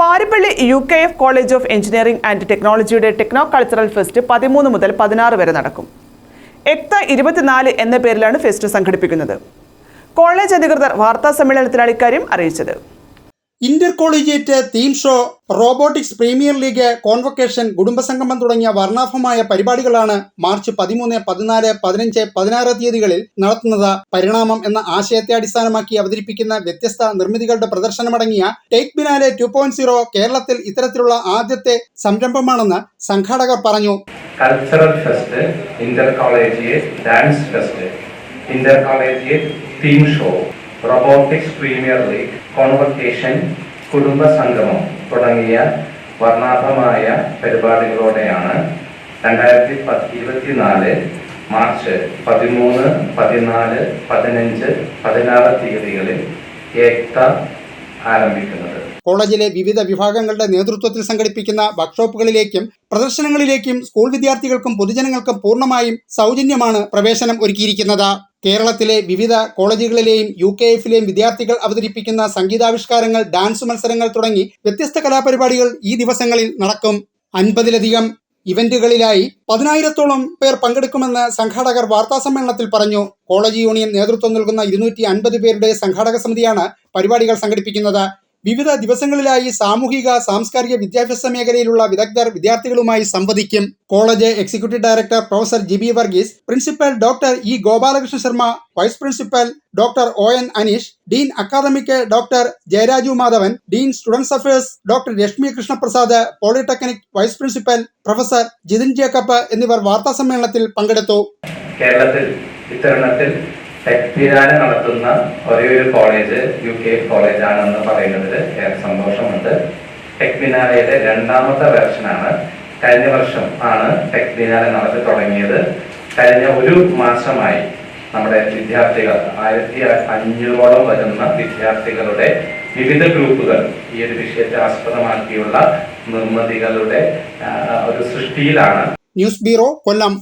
Paripally U K F college of engineering and ടെക്നോളജിയുടെ techno cultural fest പതിമൂന്ന് മുതൽ പതിനാറ് വരെ നടക്കും. എക്ത ഇരുപത്തിനാല് എന്ന പേരിലാണ് ഫെസ്റ്റ് സംഘടിപ്പിക്കുന്നത്. കോളേജ് അധികൃതർ വാർത്താ സമ്മേളനത്തിലാണ് ഇക്കാര്യം അറിയിച്ചത്. Inter collegiate theme show robotics premier league convocation കുടുംബസംഗമം തുടങ്ങിയ വർണാഭമായ പരിപാടികളാണ് മാർച്ച് പതിമൂന്ന് പതിനാല് പതിനഞ്ച് പതിനാറ് തീയതികളിൽ നടത്തുന്നത്. പരിണാമം എന്ന ആശയത്തെ അടിസ്ഥാനമാക്കി അവതരിപ്പിക്കുന്ന വ്യത്യസ്ത നിർമ്മിതികളുടെ പ്രദർശനമടങ്ങിയ take biennale two point zero കേരളത്തിൽ ഇത്തരത്തിലുള്ള ആദ്യത്തെ സംരംഭമാണെന്ന് സംഘാടകർ പറഞ്ഞു. Cultural fest inter collegiate dance fest inter collegiate theme show robotics premier league convocation കുടുംബ സംഗമം തുടങ്ങിയ വർണാഭമായ പരിപാടികളോടെയാണ് രണ്ടായിരത്തി പത്ത് ഇരുപത്തിനാല് മാർച്ച് പതിമൂന്ന് പതിനാല് പതിനഞ്ച് പതിനാറ് തീയതികളിൽ ഏക്ത ആരംഭിക്കുന്നത്. കോളേജിലെ വിവിധ വിഭാഗങ്ങളുടെ നേതൃത്വത്തിൽ സംഘടിപ്പിക്കുന്ന വർക്ക്ഷോപ്പുകളിലേക്കും പ്രദർശനങ്ങളിലേക്കും സ്കൂൾ വിദ്യാർത്ഥികൾക്കും പൊതുജനങ്ങൾക്കും പൂർണമായും സൗജന്യമാണ് പ്രവേശനം ഒരുക്കിയിരിക്കുന്നത്. കേരളത്തിലെ വിവിധ കോളേജുകളിലെയും യു കെ എഫിലെയും വിദ്യാർത്ഥികൾ അവതരിപ്പിക്കുന്ന സംഗീതാവിഷ്കാരങ്ങൾ ഡാൻസ് മത്സരങ്ങൾ തുടങ്ങി വ്യത്യസ്ത കലാപരിപാടികൾ ഈ ദിവസങ്ങളിൽ നടക്കും. അൻപതിലധികം ഇവന്റുകളിലായി പതിനായിരത്തോളം പേർ പങ്കെടുക്കുമെന്ന് സംഘാടകർ വാർത്താ സമ്മേളനത്തിൽ പറഞ്ഞു. കോളേജ് യൂണിയൻ നേതൃത്വം നൽകുന്ന ഇരുന്നൂറ്റി അൻപത് പേരുടെ സംഘാടക സമിതിയാണ് പരിപാടികൾ സംഘടിപ്പിക്കുന്നത്. വിവിധ ദിവസങ്ങളിലായി സാമൂഹിക സാംസ്കാരിക വിദ്യാഭ്യാസ മേഖലയിലുള്ള വിദഗ്ധർ വിദ്യാർത്ഥികളുമായി സംവദിക്കും. College executive director professor G B Varghese principal doctor E Gopalakrishna Sharma vice principal doctor O N Aneesh dean academic doctor Jayaraju Madhavan dean students affairs doctor Reshmi Krishnaprasad polytechnic vice principal professor Jithin Jacob എന്നിവർ വാർത്താ സമ്മേളനത്തിൽ പങ്കെടുത്തു. കേരളത്തിൽ ടെക്പിരാന നടത്തുന്ന ഒരേ ഒരു college U K college ആണെന്ന് പറയുന്നതിൽ ഏറെ സന്തോഷമുണ്ട്. ടെക്ബിനാലയുടെ രണ്ടാമത്തെ വെർഷനാണ് കഴിഞ്ഞ വർഷം ആണ് ടെക്ബിനാല നടത്തി തുടങ്ങിയത്. കഴിഞ്ഞ ഒരു മാസമായി നമ്മുടെ വിദ്യാർത്ഥികൾ ആയിരത്തി അഞ്ഞൂറോളം വരുന്ന വിദ്യാർത്ഥികളുടെ വിവിധ ഗ്രൂപ്പുകൾ ഈ ഒരു വിഷയത്തെ ആസ്പദമാക്കിയുള്ള നിർമ്മിതികളുടെ ഒരു സൃഷ്ടിയിലാണ്. ന്യൂസ് ബ്യൂറോ കൊല്ലം.